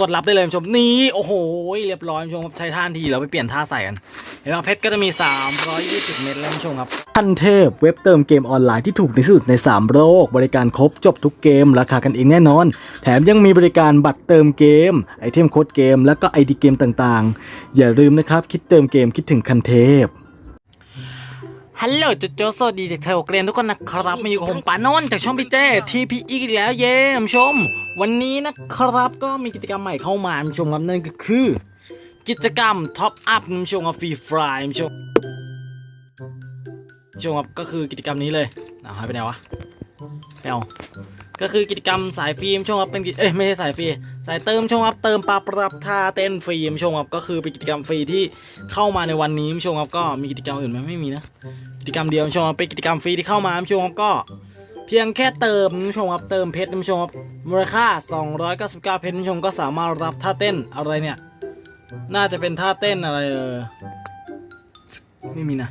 กดรับได้เลยคุณผู้ชมนี่โอ้โหเรียบร้อยคุณผู้ชมครับใช้ท่านทีเราไปเปลี่ยนท่าใส่กันเห็นไหมเพชรก็จะมี 320 เม็ดแล้วคุณผู้ชมครับทันเทพเว็บเติมเกมออนไลน์ที่ถูกที่สุดใน 3 โลก บริการครบจบทุกเกม ราคากันเองแน่นอน แถมยังมีบริการบัตรเติมเกม ไอเทมโค้ดเกม แล้วก็ไอดีเกมต่างๆ อย่าลืมนะครับ คิดเติมเกมคิดถึงคันเทพ ฮัลโหลจุโจสวัสดีเด็กไทยโอเกรนทุกคนนะครับมาอยู่กับผมปานนท์จากช่องพี่เจทีพีอีกแล้วเย้คุณผู้ชม วันนี้นะครับก็มีกิจกรรมใหม่เข้ามาชมครับนั่นก็คือ กิจกรรมท็อปอัพชมครับฟรีฟรายชมชมครับก็คือกิจกรรมนี้เลยเอาหายไปไหนวะ ไปเอาก็คือกิจกรรมสายฟรีคุณผู้ชมครับเป็นกิจเอ้ยไม่ใช่สายฟรีสายเติมคุณผู้ชมครับเติมปลาปรับท่าเต้นฟรีคุณผู้ชมครับก็คือเป็นกิจกรรมฟรีที่เข้ามาในวันนี้คุณผู้ชมครับก็มีกิจกรรมอื่นไหมไม่มีนะกิจกรรมเดียวคุณผู้ชมครับเป็นกิจกรรมฟรีที่เข้ามาคุณผู้ชมครับก็ เพียงแค่เติมชมครับเติมเพชรคุณผู้ชมครับมูลค่า 299 เพชรคุณผู้ชมก็สามารถรับท่าเต้นอะไรเนี่ย น่าจะเป็นท่าเต้นอะไรเออไม่มีนะ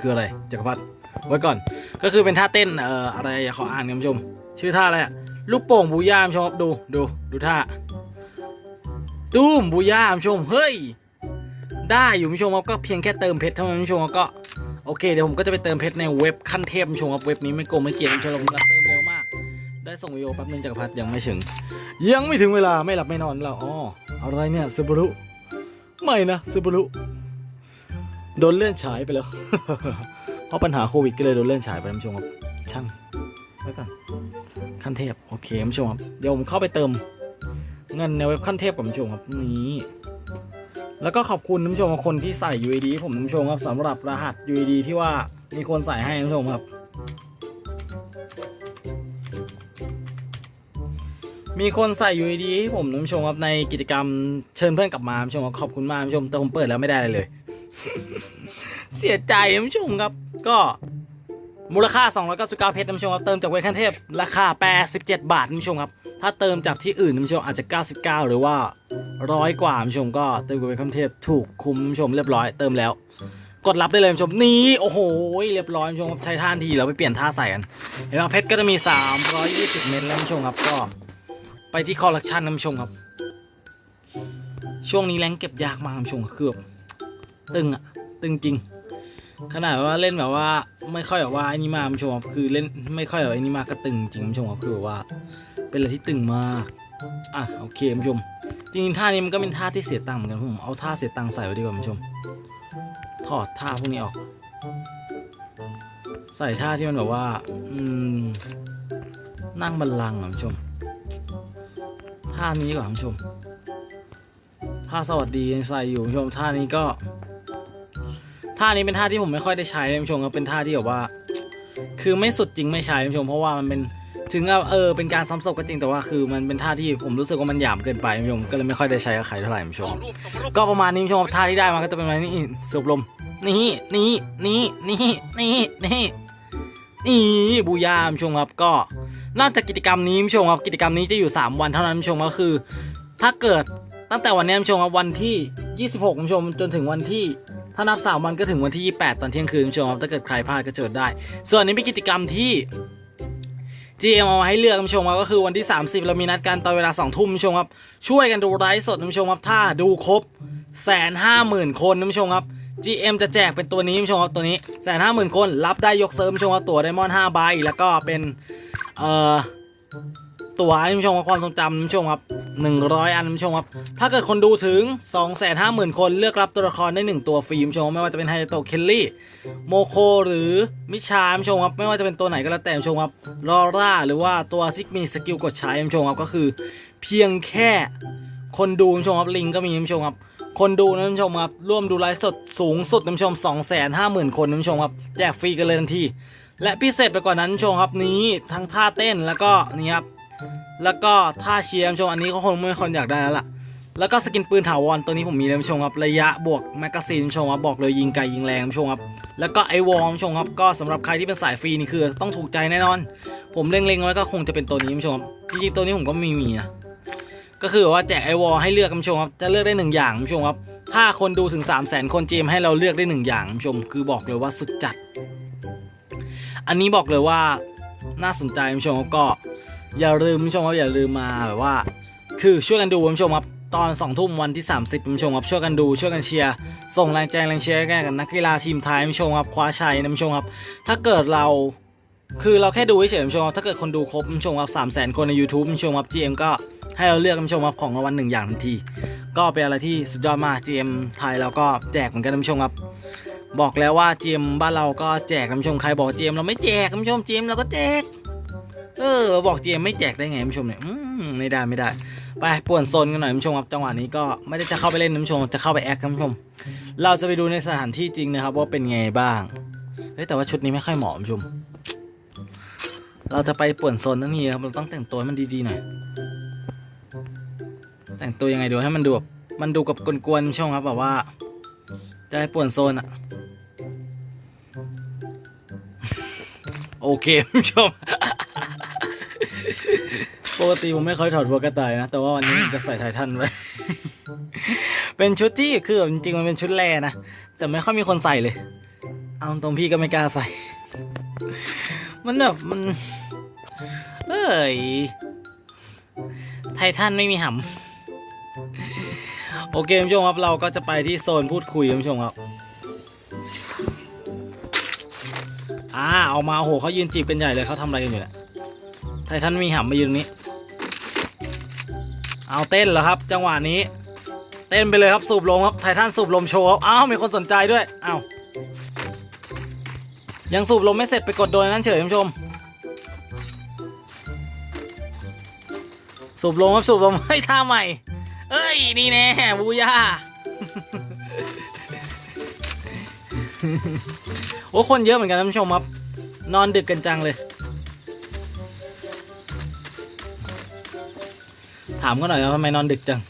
คืออะไรจักรพรรดิไว้ก่อน ก็คือเป็นท่าเต้นเอ่ออะไรขออ่านคุณผู้ชม ชื่อท่าอะไรอะลูกโป่งบูย่าคุณผู้ชมดูดูดูท่าตูมบูย่าคุณผู้ชมเฮ้ยได้อยู่คุณผู้ชมครับก็เพียงแค่เติมเพชรเท่านั้นคุณผู้ชมครับก็โอเคเดี๋ยวผมก็จะไปเติมเพชรในเว็บขั้นเทพคุณผู้ชมครับเว็บนี้ไม่โกงไม่เกลียดคุณผู้ชมครับเติมเร็วมาก ได้ส่งวิดีโอแป๊บนึงจากรพัฒยังไม่ถึง ยังไม่ถึงเวลาไม่หลับไม่นอนแล้วอ๋ออะไรเนี่ยซูบารุไม่นะซูบารุ โดนเลื่อนฉายไปแล้ว เพราะปัญหาโควิดก็เลยโดนเลื่อนฉายไปคุณผู้ชมครับ ช่างไว้ก่อนขั้นเทพโอเคคุณผู้ชมครับ เดี๋ยวผมเข้าไปเติมเงินในเว็บขั้นเทพกับคุณผู้ชมครับนี้แล้วก็ขอบคุณท่านผู้ชมคนที่ใส่ UAD ให้ผมท่านผู้ชมครับสำหรับรหัส UAD ที่ว่ามีคนใส่ให้ท่านผู้ชมครับ มีคนใส่ UAD ให้ผมท่านผู้ชมครับในกิจกรรมเชิญเพื่อนกลับมาท่านผู้ชมครับขอบคุณมากท่านผู้ชมแต่ผมเปิดแล้วไม่ได้อะไรเลย เสียใจท่านผู้ชมครับ ก็มูลค่า 299 เพชรท่านผู้ชมครับ เติมจากเวคันเทพ ราคา 87 บาทท่านผู้ชมครับ ถ้าเติมจากที่อื่นท่านผู้ชมอาจจะ 99 หรือว่าร้อยกว่าท่านผู้ชมก็เติมกับเวคันเทพถูกคุ้มท่านผู้ชมเรียบร้อยเติมแล้ว กดรับได้เลยท่านผู้ชมนี่โอ้โหเรียบร้อยท่านผู้ชมครับใช้ท่านทีเราไปเปลี่ยนท่าใส่กันเห็นไหมเพชรก็จะมี 320 เม็ดแล้วท่านผู้ชมครับก็ไปที่คอลเลคชันท่านผู้ชมครับ ช่วงนี้แรงเก็บยากมากท่านผู้ชมคือแบบ ตึงอะตึงจริง ขนาดว่าเล่นแบบว่าไม่ค่อยแบบว่าไอ้นี่มากท่านผู้ชมครับคือเล่นไม่ค่อยแบบไอ้นี่มากก็ตึงจริงท่านผู้ชมครับคือแบบว่า เป็นอะไรที่ตึงมากอะโอเคท่านผู้ชม จริงๆท่านี้มันก็เป็นท่าที่เสียตังค์เหมือนกันผมเอาท่าเสียตังค์ใส่ไว้ดีกว่าท่านผู้ชม ถอดท่าพวกนี้ออก ใส่ท่าที่มันแบบว่าอืมนั่งบัลลังก์อะท่านผู้ชมท่านี้ก่อนท่านผู้ชมท่าสวัสดียังใส่อยู่ท่านผู้ชมท่านี้ก็ ท่านี้เป็นท่าที่ผมไม่ค่อยได้ใช้ท่านผู้ชมครับเป็นท่าที่แบบว่า คือไม่สุดจริงไม่ใช้ท่านผู้ชม เพราะว่ามันเป็นถึงเออเป็นการซ้ำศพก็จริงแต่ว่าคือมันเป็นท่าที่ผมรู้สึกว่ามันหยามเกินไปท่านผู้ชมก็เลยไม่ค่อยได้ใช้กับใครเท่าไหร่ท่านผู้ชมก็ประมาณนี้ท่านผู้ชมครับท่าที่ได้มาก็จะเป็นอะไรนี่สูบลมนี่นี่นี่นี่นี่นี่นี่บูยาท่านผู้ชมครับก็นอกจากกิจกรรมนี้ท่านผู้ชมครับกิจกรรมนี้จะอยู่ 3 วันเท่านั้นท่านผู้ชมก็คือ ถ้าเกิดตั้งแต่วันนี้ท่านผู้ชมครับวันที่ 26ท่านผู้ชมจนถึงวันที่ ถ้านับ3วันก็ถึงวันที่ 28 ตอนเที่ยงคืนท่านผู้ชมครับถ้าเกิดใครพลาดก็เจอได้ ส่วนนี้เป็นกิจกรรมที่ GM เอามาให้เลือกท่านผู้ชมครับก็คือวันที่ 30 เรามีนัดกันตอนเวลา 2 ทุ่มท่านผู้ชมครับ ช่วยกันดูไลฟ์สดท่านผู้ชมครับถ้าดูครบแสนห้าหมื่นคนท่านผู้ชมครับ GM จะแจกเป็นตัวนี้ท่านผู้ชมครับตัวนี้แสนห้าหมื่นคน รับได้ยกเซิร์ฟท่านผู้ชมครับตัวไดมอนด์5ใบแล้วก็เป็นเอ่อ ตัวท่านผู้ชมครับความทรงจำท่านผู้ชมครับ100 อันท่านผู้ชมครับ ถ้าเกิดคนดูถึง 250,000 คนเลือกรับตัวละครได้ 1 ตัวฟรีท่านผู้ชมไม่ว่าจะเป็นไฮโตเคลลี่ โมโคหรือมิชาท่านผู้ชมครับไม่ว่าจะเป็นตัวไหนก็แล้วแต่ท่านผู้ชมครับลอร่าหรือว่าตัวที่มีสกิลกดใช้ท่านผู้ชมครับก็คือ เพียงแค่คนดูท่านผู้ชมครับลิงก็มีท่านผู้ชมครับคนดูนะท่านผู้ชมครับร่วมดูไลฟ์สดสูงสุดท่านผู้ชม 250,000 คนท่านผู้ชมครับแจกฟรีกันเลยทันทีและพิเศษไปกว่านั้นชมครับนี้ทั้งท่าเต้นแล้วก็นี่ครับ แล้วก็ท่าเชียร์ชมอันนี้ก็คงไม่คนอยากได้แล้วล่ะ แล้วก็สกินปืนถาวรตัวนี้ผมมีท่านผู้ชมครับระยะบวกแมกกาซีนชมครับบอกเลยยิงไกลยิงแรงชมครับแล้วก็ไอวอลท่านผู้ชมครับก็สำหรับใครที่เป็นสายฟรีนี่คือต้องถูกใจแน่นอน ผมเล็งๆไว้ก็คงจะเป็นตัวนี้ชมครับจริงๆตัวนี้ผมก็ไมีมีนะก็คือว่าแจกไอวอลให้เลือกท่านผู้ชมครับจะเลือกได้หนึ่งอย่างท่านผู้ชมครับ ถ้าคนดูถึง 3 0 0 0 0 0 คนเจมให้เราเลือกได้หนึ่งอย่างท่านผู้ชม คือบอกเลยว่าสุดจัด อันนี้บอกเลยว่าน่าสนใจท่านผู้ชมครับก็ อย่าลืมผู้ชมครับอย่าลืมมาแบบว่า คือช่วยกันดูผู้ชมครับตอน2ทุ่มวันที่ 30คุณผู้ชมครับช่วยกันดูช่วยกันเชียร์ส่งแรงใจแรงเชียร์แก่กันนักกีฬาทีมไทยผู้ชมครับคว้าชัยนะผู้ชมครับ ถ้าเกิดเราคือเราแค่ดูเฉยๆผู้ชมครับถ้าเกิดคนดูครบผู้ชมครับสามแสนคนใน YouTube ผู้ชมครับ GM ก็ให้เราเลือกผู้ชมครับของรางวัลหนึ่งอย่างทันที ก็เป็นอะไรที่สุดยอดมาก GM ไทยเราก็แจกเหมือนกันผู้ชมครับ บอกแล้วว่า GM บ้านเราก็แจกผู้ชมใครบอก GM เราไม่แจกผู้ชม GM เราก็แจก เออ บอก GM ไม่แจกได้ไงคุณผู้ชมเนี่ยอืมไม่ได้ไม่ได้ ไปป่วนโซนกันหน่อยคุณผู้ชมครับจังหวะนี้ก็ไม่ได้จะเข้าไปเล่นคุณผู้ชม จะเข้าไปแอคคุณผู้ชม เราจะไปดูในสถานที่จริงนะครับว่าเป็นไงบ้างเฮ้ยแต่ว่าชุดนี้ไม่ค่อยเหมาะคุณผู้ชม เราจะไปป่วนโซนทั้งทีครับเราต้องแต่งตัวให้มันดีๆหน่อยแต่งตัวยังไงดูให้มันดูแบบมันดูกับกวนๆคุณผู้ชมครับแบบว่าจะให้ป่วนโซนอะโอเคคุณผู้ชม ปกติผมไม่ค่อยถอดหัวกระต่ายนะ แต่ว่าวันนี้จะใส่ไททันไว้ เป็นชุดที่คือจริงๆมันเป็นชุดแรนะ แต่ไม่ค่อยมีคนใส่เลย เอาตรงพี่ก็ไม่กล้าใส่ มันแบบมันเอ้ย ไททันไม่มีหำ โอเคคุณผู้ชมครับเราก็จะไปที่โซนพูดคุยคุณผู้ชมครับอ่าออกมาโอ้โหเขายืนจีบกันใหญ่เลยเขาทำอะไรกันอยู่เนี่ย ไททันมีหำมายืนตรงนี้ เอาเต้นเหรอครับ จังหวะนี้ เต้นไปเลยครับสูบลมครับไททันสูบลมโชว์ครับอ้าวมีคนสนใจด้วยอ้าวยังสูบลมไม่เสร็จไปกดโดนนั้นเฉยคุณผู้ชม สูบลมครับสูบลมให้ท่าใหม่ เอ้ยนี่แน่บูย่าโอ้คนเยอะเหมือนกันท่านผู้ชมครับ นอนดึกกันจังเลย ถามก็หน่อยว่าทำไมนอนดึกจัง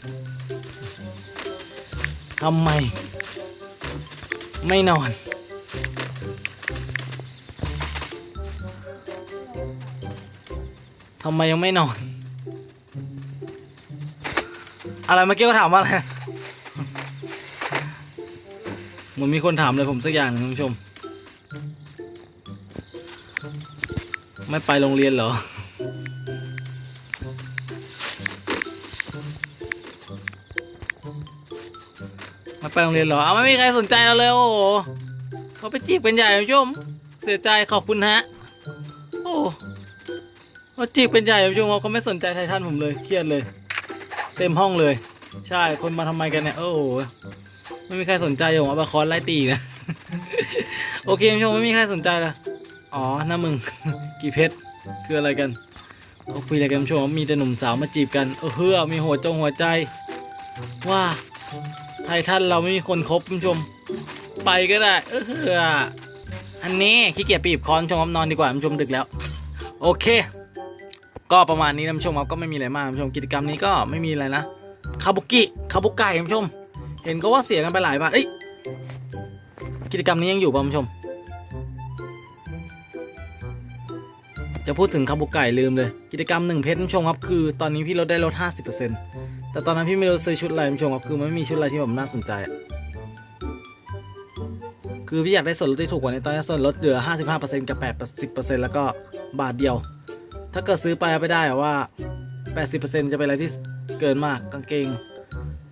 ทำไม ไม่นอน ทำไมยังไม่นอน อะไรเมื่อกี้ก็ถามว่าอะไรเหมือนมีคนถามเลยผมสักอย่างหนึงคุณผู้ชม ไม่ไปโรงเรียนเหรอ ไปโรงเรียนเหรอเอาไม่มีใครสนใจเราเลยโอ้โหเขาไปจีบกันใหญ่คุณผู้ชม เสียใจขอบคุณฮะ โอ้เขาจีบกันใหญ่คุณผู้ชมเขาไม่สนใจไททันผมเลยเครียดเลย เต็มห้องเลย ใช่คนมาทำไมกันเนี่ยโอ้โหไม่มีใครสนใจผมเอาบาคอนไล่ตีนะโอเคคุณผู้ชมไม่มีใครสนใจละอ๋อน้ามึงกี่เพชรคืออะไรกันเขาคุยอะไรกันคุณผู้ชมมีแต่หนุ่มสาวมาจีบกันเออเฮือมีหัวจงหัวใจ ว่า ไททันเราไม่มีคนคบคุณผู้ชม ไปก็ได้ เออฮืออันนี้ขี้เกียจปีบคอนชมครับนอนดีกว่าคุณผู้ชมดึกแล้ว โอเค ก็ประมาณนี้นะคุณผู้ชมครับก็ไม่มีอะไรมากคุณผู้ชมกิจกรรมนี้ก็ไม่มีอะไรนะคาบุกิคาบุกไก่คุณผู้ชม เห็นก็ว่าเสียกันไปหลายบาทเอ้ยกิจกรรมนี้ยังอยู่ป่ะคุณผู้ชม จะพูดถึงคาบุกไก่ลืมเลย กิจกรรมหนึ่งเพชรคุณผู้ชมครับคือ ตอนนี้พี่ลดได้ลด50% แต่ตอนนั้นพี่ไม่รู้ซื้อชุดอะไรคุณผู้ชมครับคือมันไม่มีชุดอะไรที่แบบน่าสนใจอะคือพี่อยากได้ส่วนลดที่ถูกกว่านี้ตอนนี้ส่วนลดเหลือ 55%กับ 80%แล้วก็บาทเดียว ถ้าเกิดซื้อไปเอาไปได้อว่า 80%จะเป็นอะไรที่เกินมากกางเกง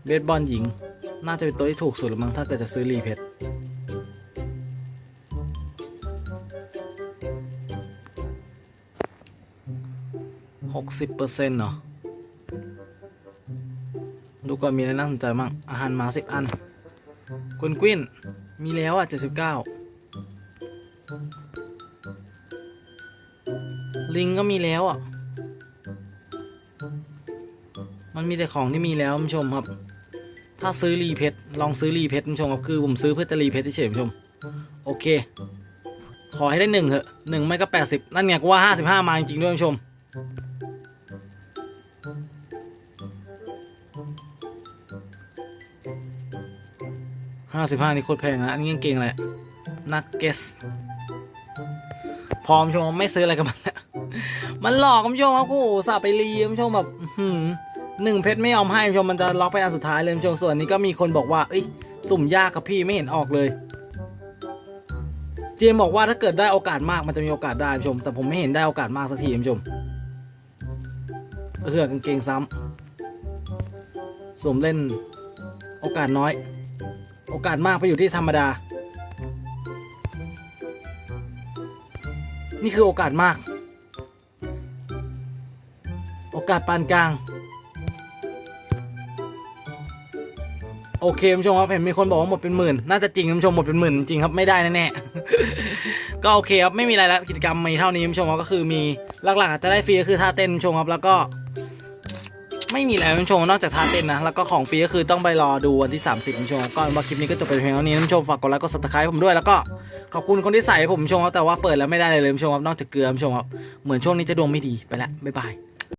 เบสบอลหญิง น่าจะเป็นตัวที่ถูกสุดหรือมั้งถ้าเกิดจะซื้อรีเพชหกสิบเปอร์เซ็นต์เนาะ ดูก่อนมีอะไรน่าสนใจมั่งอาหารหมาสิบอันกวนกวินมีแล้วอะเจ็ดสิบเก้าลิงก็มีแล้วอะ มันมีแต่ของที่มีแล้วคุณผู้ชมครับ ถ้าซื้อรีเพชรลองซื้อรีเพชรคุณผู้ชมครับคือผมซื้อเพื่อจะรีเพชรเฉยคุณผู้ชม โอเค ขอให้ได้หนึ่งเถอะหนึ่งไม่ก็แปดสิบนั่นไงกูว่าห้าสิบห้ามาจริงๆด้วยคุณผู้ชม ห้าสิบห้านี่โคตรแพงนะอันนี้กางเกงอะไรนักเกสพร้อมชมไม่ซื้ออะไรกันมาแล้วมันหลอกคุณผู้ชมครับโอ้โหสาไปรีคุณผู้ชมแบบอื้อหือหนึ่งเพชรไม่ยอมให้คุณผู้ชมมันจะล็อกไปอันสุดท้ายเลยคุณผู้ชมส่วนนี้ก็มีคนบอกว่าเอ้ยสุ่มยากกับพี่ไม่เห็นออกเลย เจมส์บอกว่าถ้าเกิดได้โอกาสมากมันจะมีโอกาสได้คุณผู้ชม แต่ผมไม่เห็นได้โอกาสมากสักทีคุณผู้ชมเหือกกางเกงซ้ำสวมเล่นโอกาสน้อย โอกาสมากไปอยู่ที่ธรรมดา นี่คือโอกาสมาก โอกาสปานกลาง โอเคคุณผู้ชมครับเห็นมีคนบอกว่าหมดเป็นหมื่น น่าจะจริงคุณผู้ชมหมดเป็นหมื่นจริงครับไม่ได้แน่ๆก็โอเคครับไม่มีอะไรแล้วกิจกรรมมีเท่านี้คุณผู้ชมครับก็คือมีหลักๆจจะได้ฟรีก็คือท่าเต้นคุณผู้ชมครับแล้วก็ ไม่มีแล้วคุณผู้ชมนอกจากท่าเต้นนะ แล้วก็ของฟรีก็คือต้องไปรอดูวันที่ 30คุณผู้ชมก็ว่าคลิปนี้ก็จบไปเพียงเท่านี้คุณผู้ชมฝากกดไลค์กดซับสไครป์ผมด้วยแล้วก็ขอบคุณคนที่ใส่ให้ผมชมครับแต่ว่าเปิดแล้วไม่ได้เลยเลยคุณผู้ชมครับนอกจากเกลือคุณผู้ชมครับเหมือนช่วงนี้จะดวงไม่ดีไปแล้วบ๊ายบาย